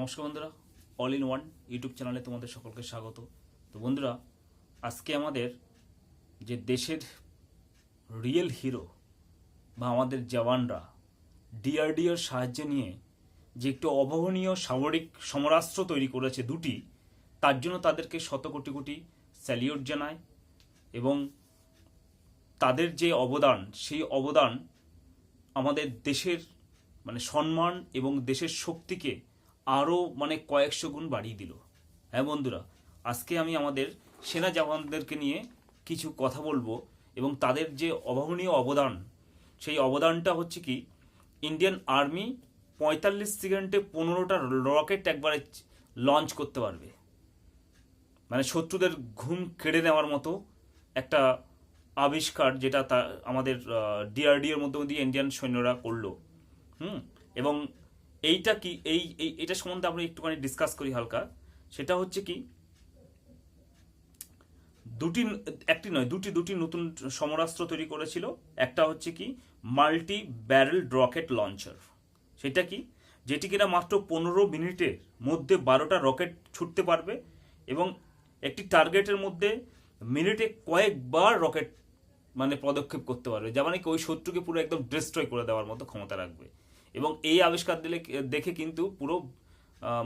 নমস্কার বন্ধুরা all in one YouTube চ্যানেলে তোমাদের সকলকে স্বাগত। তো বন্ধুরা, আজকে আমাদের যে দেশের রিয়েল হিরো বা আমাদের জওয়ানরা ডিআরডিওর সাহায্য নিয়ে যে একটু অবহনীয় সামরিক সমরাস্ত্র তৈরি করেছে দুটি, তার জন্য তাদেরকে শত কোটি কোটি স্যালিউট জানায় এবং তাদের যে অবদান, সেই অবদান আমাদের দেশের মানে সম্মান এবং দেশের শক্তিকে আরও মানে কয়েকশো গুণ বাড়িয়ে দিল। হ্যাঁ বন্ধুরা, আজকে আমি আমাদের সেনা জওয়ানদেরকে নিয়ে কিছু কথা বলব এবং তাদের যে অভাবনীয় অবদান, সেই অবদানটা হচ্ছে কি, ইন্ডিয়ান আর্মি পঁয়তাল্লিশ সেকেন্ডে পনেরোটা রকেট একবারে লঞ্চ করতে পারবে। মানে শত্রুদের ঘুম কেড়ে নেওয়ার মতো একটা আবিষ্কার যেটা তা আমাদের ডিআরডিওর মধ্যে দিয়ে ইন্ডিয়ান সৈন্যরা করল। হুম, এবং এইটা কি, এই এটা সম্বন্ধে আমরা একটুখানি ডিসকাস করি হালকা। সেটা হচ্ছে কি, দুটি, একটি নয়, দুটি দুটি নতুন সমরাস্ত্র তৈরি করেছিল। একটা হচ্ছে কি মাল্টি ব্যারেল রকেট লঞ্চার সেটা কি, যেটি কিনা মাত্র পনেরো মিনিটের মধ্যে বারোটা রকেট ছুটতে পারবে এবং একটি টার্গেটের মধ্যে মিনিটে কয়েকবার রকেট মানে পদক্ষেপ করতে পারবে। যা মানে কি, ওই শত্রুকে পুরো একদম ডিস্ট্রয় করে দেওয়ার মতো ক্ষমতা রাখবে। এবং এই আবিষ্কার দিলে দেখে কিন্তু পুরো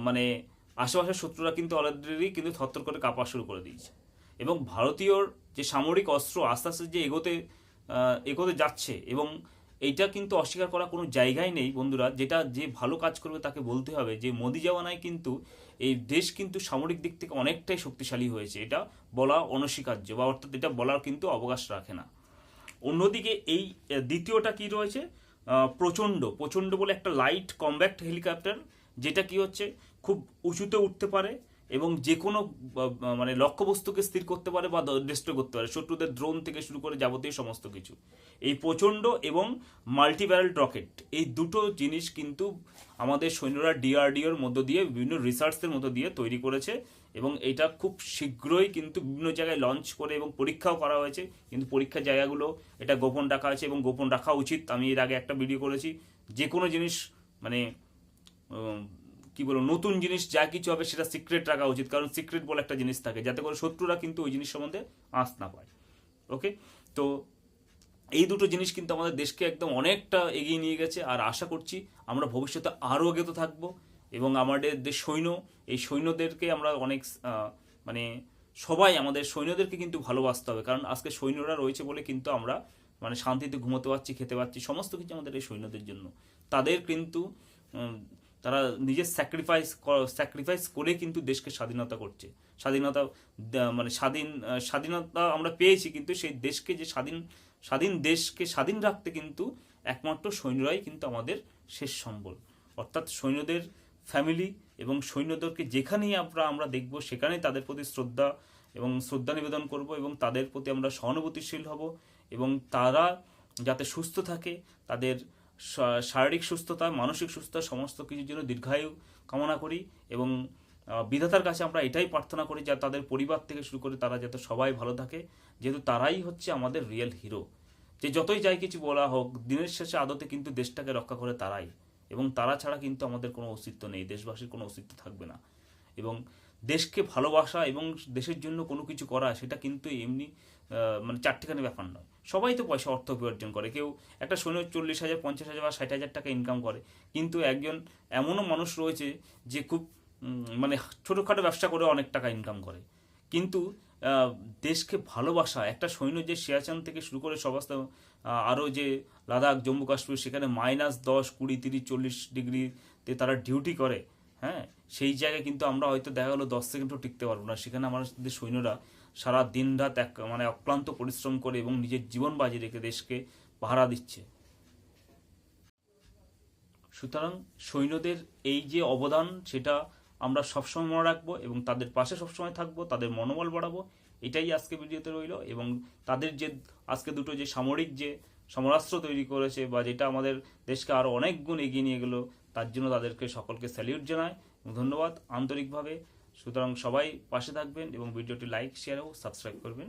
মানে আশেপাশের শত্রুরা কিন্তু অলরেডি কিন্তু থরথর করে কাঁপা শুরু করে দিয়েছে। এবং ভারতীয়র যে সামরিক অস্ত্র আস্তে আস্তে যে এগোতে এগোতে যাচ্ছে এবং এইটা কিন্তু অস্বীকার করা কোনো জায়গায় নেই বন্ধুরা, যেটা যে ভালো কাজ করবে তাকে বলতে হবে যে মোদি জওয়ানায় কিন্তু এই দেশ কিন্তু সামরিক দিক থেকে অনেকটাই শক্তিশালী হয়েছে, এটা বলা অনস্বীকার্য বা অর্থাৎ এটা বলার কিন্তু অবকাশ রাখে না। অন্যদিকে এই দ্বিতীয়টা কি রয়েছে? প্রচণ্ড প্রচণ্ড বলে একটা লাইট কম্ব্যাক্ট হেলিকপ্টার যেটা কি হচ্ছে খুব উঁচুতে উঠতে পারে এবং যে কোনো মানে লক্ষ্যবস্তুকে স্থির করতে পারে বা ডিস্ট্রয় করতে পারে। শত্রুদের ড্রোন থেকে শুরু করে যাবতীয় সমস্ত কিছু। এই প্রচণ্ড এবং মাল্টিব্যারেল রকেট এই দুটো জিনিস কিন্তু আমাদের সৈন্যরা ডিআরডিওর মধ্য দিয়ে, বিভিন্ন রিসার্চের মধ্য দিয়ে তৈরি করেছে এবং এটা খুব শীঘ্রই কিন্তু বিভিন্ন জায়গায় লঞ্চ করে এবং পরীক্ষাও করা হয়েছে। কিন্তু পরীক্ষার জায়গাগুলো, এটা গোপন রাখা আছে এবং গোপন রাখা উচিত। আমি এর আগে একটা ভিডিও করেছি। যে কোনো জিনিস মানে কি বলব, নতুন জিনিস যা কিছু হবে সেটা সিক্রেট রাখা উচিত। কারণ সিক্রেট বলে একটা জিনিস থাকে, যাতে করে শত্রুরা কিন্তু ওই জিনিস সম্বন্ধে আঁচ না পায়। ওকে তো এই দুটো জিনিস কিন্তু আমাদের দেশকে একদম অনেকটা এগিয়ে নিয়ে গেছে, আর আশা করছি আমরা ভবিষ্যতে আরও এগোতে থাকব। এবং আমাদের যে সৈন্য, এই সৈন্যদেরকে আমরা অনেক মানে সবাই আমাদের সৈন্যদেরকে কিন্তু ভালোবাসতে হবে। কারণ আজকে সৈন্যরা রয়েছে বলে কিন্তু আমরা মানে শান্তিতে ঘুমোতে পারছি, খেতে পারছি, সমস্ত কিছু আমাদের এই সৈন্যদের জন্য। তাদের কিন্তু তারা নিজের স্যাক্রিফাইস স্যাক্রিফাইস করে কিন্তু দেশকে স্বাধীনতা করছে। স্বাধীনতা মানে স্বাধীন স্বাধীনতা আমরা পেয়েছি কিন্তু সেই দেশকে যে স্বাধীন স্বাধীন দেশকে স্বাধীন রাখতে কিন্তু একমাত্র সৈন্যরাই কিন্তু আমাদের শেষ সম্বল। অর্থাৎ সৈন্যদের ফ্যামিলি এবং সৈন্যদেরকে যেখানেই আমরা আমরা দেখব সেখানেই তাদের প্রতি শ্রদ্ধা এবং শ্রদ্ধা নিবেদন করব এবং তাদের প্রতি আমরা সহানুভূতিশীল হব এবং তারা যাতে সুস্থ থাকে, তাদের শারীরিক সুস্থতা, মানসিক সুস্থতা সমস্ত কিছুর জন্য দীর্ঘায়ু কামনা করি এবং বিধাতার কাছে আমরা এটাই প্রার্থনা করি যে তাদের পরিবার থেকে শুরু করে তারা যাতে সবাই ভালো থাকে। যেহেতু তারাই হচ্ছে আমাদের রিয়েল হিরো যে যতই যাই কিছু বলা হোক, দিনের শেষে আদতে কিন্তু দেশটাকে রক্ষা করে তারাই। এবং তারা ছাড়া কিন্তু আমাদের কোনো অস্তিত্ব নেই, দেশবাসীর কোনো অস্তিত্ব থাকবে না। এবং দেশকে ভালোবাসা এবং দেশের জন্য কোনো কিছু করা, সেটা কিন্তু এমনি মানে চারটিখানি ব্যাপার নয়। সবাই তো পয়সা অর্থ উপার্জন করে। কেউ একটা সৈন্য চল্লিশ হাজার, পঞ্চাশ হাজার বা ষাট হাজার টাকা ইনকাম করে। কিন্তু একজন এমনও মানুষ রয়েছে যে খুব মানে ছোটোখাটো ব্যবসা করে অনেক টাকা ইনকাম করে। কিন্তু দেশকে ভালোবাসা, একটা সৈন্য যে সিয়াচান থেকে শুরু করে সমস্ত আরও যে লাদাখ, জম্মু, কাশ্মীর, সেখানে মাইনাস দশ, কুড়ি, তিরিশ, চল্লিশ ডিগ্রিতে তারা ডিউটি করে হ্যাঁ সেই জায়গায় কিন্তু আমরা হয়তো দেখা গেলো দশ সেকেন্ডও টিকতে পারব না। সেখানে আমাদের সৈন্যরা সারা দিন রাত এক মানে অক্লান্ত পরিশ্রম করে এবং নিজের জীবন বাজি রেখে দেশকে পাহারা দিচ্ছে। সুতরাং সৈন্যদের এই যে অবদান, সেটা আমরা সবসময় মনে রাখব এবং তাদের পাশে সবসময় থাকব, তাদের মনোবল বাড়াবো, এটাই আজকে ভিডিওতে রইল এবং তাদের যে, আজকে দুটো যে সামরিক যে সমরাস্ত্র তৈরি করেছে বা যেটা আমাদের দেশকে আরও অনেক গুণ এগিয়ে নিয়ে গেলো তার জন্য তাদেরকে সকলকে স্যালিউট জানাই এবং ধন্যবাদ আন্তরিকভাবে। সুতরাং সবাই পাশে থাকবেন এবং ভিডিওটি লাইক শেয়ার ও সাবস্ক্রাইব করবেন।